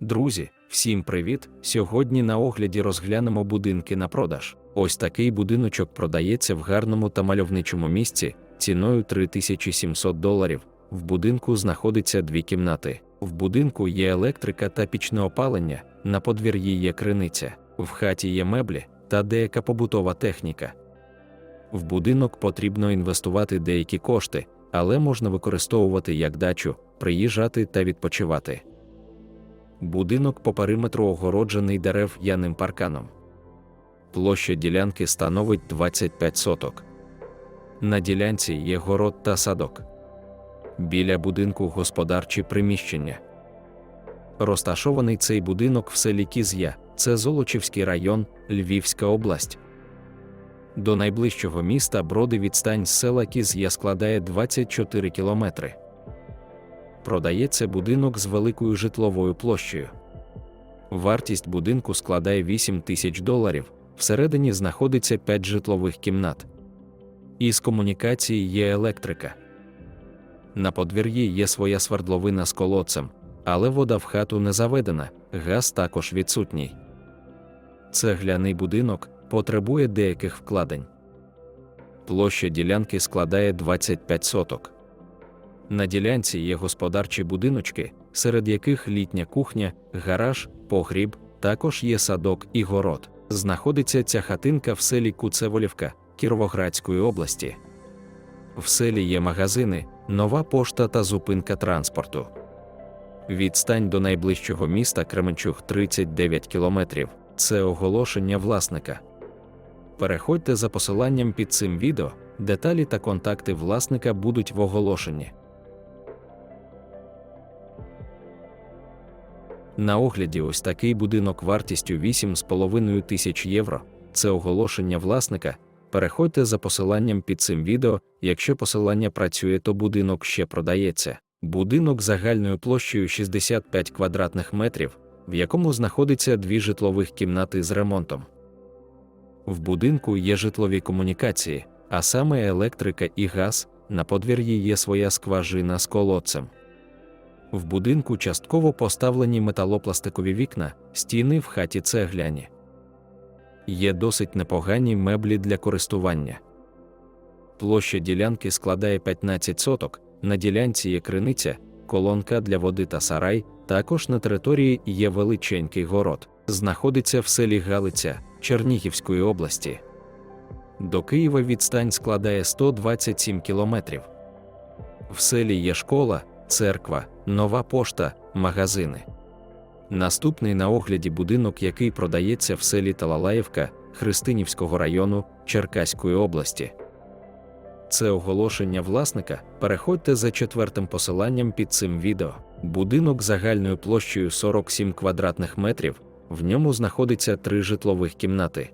Друзі, всім привіт! Сьогодні на огляді розглянемо будинки на продаж. Ось такий будиночок продається в гарному та мальовничому місці ціною 3700 доларів. В будинку знаходиться дві кімнати. В будинку є електрика та пічне опалення, на подвір'ї є криниця, в хаті є меблі та деяка побутова техніка. В будинок потрібно інвестувати деякі кошти, але можна використовувати як дачу, приїжджати та відпочивати. Будинок по периметру огороджений дерев яним парканом. Площа ділянки становить 25 соток. На ділянці є город та садок. Біля будинку господарчі приміщення. Розташований цей будинок в селі Кіз'я, це Золочівський район, Львівська область. До найближчого міста броди відстань з села Кіз'я складає 24 кілометри продається будинок з великою житловою площею. Вартість будинку складає 8 тисяч доларів, всередині знаходиться 5 житлових кімнат. Із комунікації є електрика. На подвір'ї є своя свердловина з колодцем, але вода в хату не заведена, газ також відсутній. Цегляний будинок потребує деяких вкладень. Площа ділянки складає 25 соток. На ділянці є господарчі будиночки, серед яких літня кухня, гараж, погріб, також є садок і город. Знаходиться ця хатинка в селі Куцеволівка Кіровоградської області. В селі є магазини, нова пошта та зупинка транспорту. Відстань до найближчого міста Кременчуг 39 кілометрів. Це оголошення власника. Переходьте за посиланням під цим відео, деталі та контакти власника будуть в оголошенні. На огляді ось такий будинок вартістю 8,5 тисяч євро. Це оголошення власника. Переходьте за посиланням під цим відео. Якщо посилання працює, то будинок ще продається. Будинок загальною площею 65 квадратних метрів, в якому знаходиться дві житлових кімнати з ремонтом. В будинку є житлові комунікації, а саме електрика і газ. На подвір'ї є своя скважина з колодцем. В будинку частково поставлені металопластикові вікна, стіни в хаті цегляні. Є досить непогані меблі для користування. Площа ділянки складає 15 соток, на ділянці є криниця, колонка для води та сарай, також на території є величенький город, знаходиться в селі Галиця Чернігівської області. До Києва відстань складає 127 кілометрів. В селі є школа, церква, нова пошта, магазини. Наступний на огляді будинок, який продається в селі Талалаївка Христинівського району Черкаської області. Це оголошення власника. Переходьте за четвертим посиланням під цим відео. Будинок загальною площею 47 квадратних метрів, в ньому знаходиться три житлових кімнати.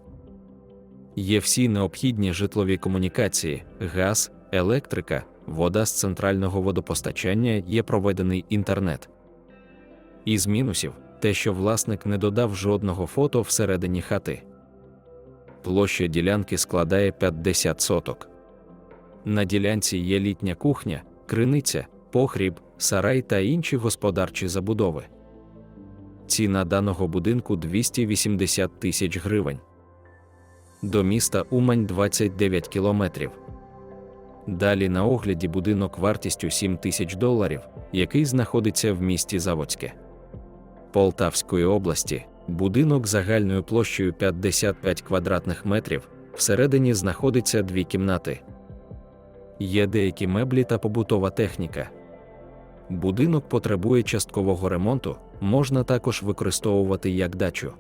Є всі необхідні житлові комунікації, газ, електрика, вода з центрального водопостачання є проведений інтернет. Із мінусів те, що власник не додав жодного фото всередині хати. Площа ділянки складає 50 соток. На ділянці є літня кухня, криниця, погріб, сарай та інші господарчі забудови. Ціна даного будинку 280 тисяч гривень. До міста Умань 29 кілометрів. Далі на огляді будинок вартістю 7 тисяч доларів, який знаходиться в місті Заводське Полтавської області. Будинок загальною площею 55 квадратних метрів. Всередині знаходиться дві кімнати. Є деякі меблі та побутова техніка. Будинок потребує часткового ремонту, можна також використовувати як дачу.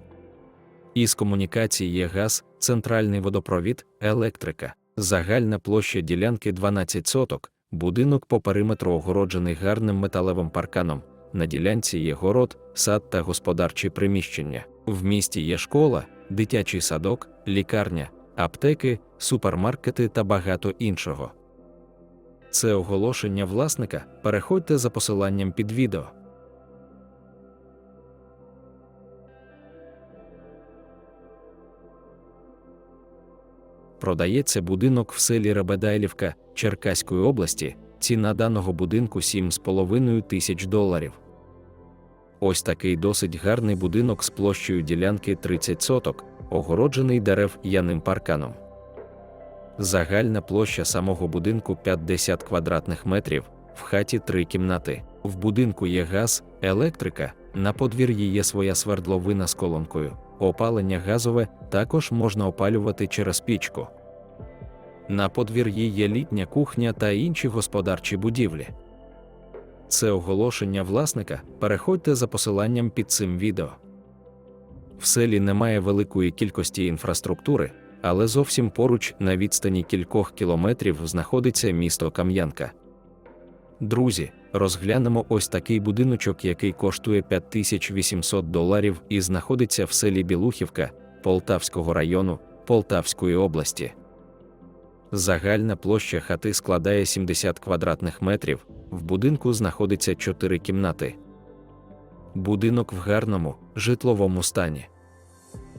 Із комунікацій є газ, центральний водопровід, електрика. Загальна площа ділянки 12 соток, будинок по периметру огороджений гарним металевим парканом. На ділянці є город, сад та господарчі приміщення. В місті є школа, дитячий садок, лікарня, аптеки, супермаркети та багато іншого. Це оголошення власника. Переходьте за посиланням під відео. Продається будинок в селі Ребедайлівка Черкаської області. Ціна даного будинку 7,5 тисяч доларів. Ось такий досить гарний будинок з площею ділянки 30 соток, огороджений дерев яним парканом. Загальна площа самого будинку 50 квадратних метрів, в хаті три кімнати. В будинку є газ, електрика, на подвір'ї є своя свердловина з колонкою. Опалення газове також можна опалювати через пічку. На подвір'ї є літня кухня та інші господарчі будівлі. Це оголошення власника. Переходьте за посиланням під цим відео. В селі немає великої кількості інфраструктури, але зовсім поруч на відстані кількох кілометрів знаходиться місто Кам'янка. Друзі, розглянемо ось такий будиночок, який коштує 5800 доларів і знаходиться в селі Білухівка Полтавського району Полтавської області. Загальна площа хати складає 70 квадратних метрів, в будинку знаходиться 4 кімнати. Будинок в гарному, житловому стані.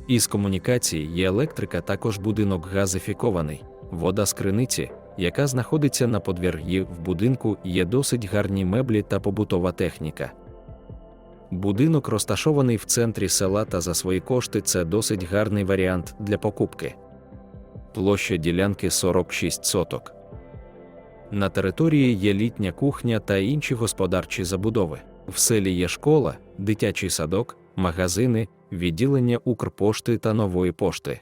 Із комунікацій є електрика, також будинок газифікований, вода з криниці, яка знаходиться на подвір'ї в будинку, є досить гарні меблі та побутова техніка. Будинок розташований в центрі села та за свої кошти це досить гарний варіант для покупки. Площа ділянки 46 соток. На території є літня кухня та інші господарчі забудови. В селі є школа, дитячий садок, магазини, відділення Укрпошти та нової пошти.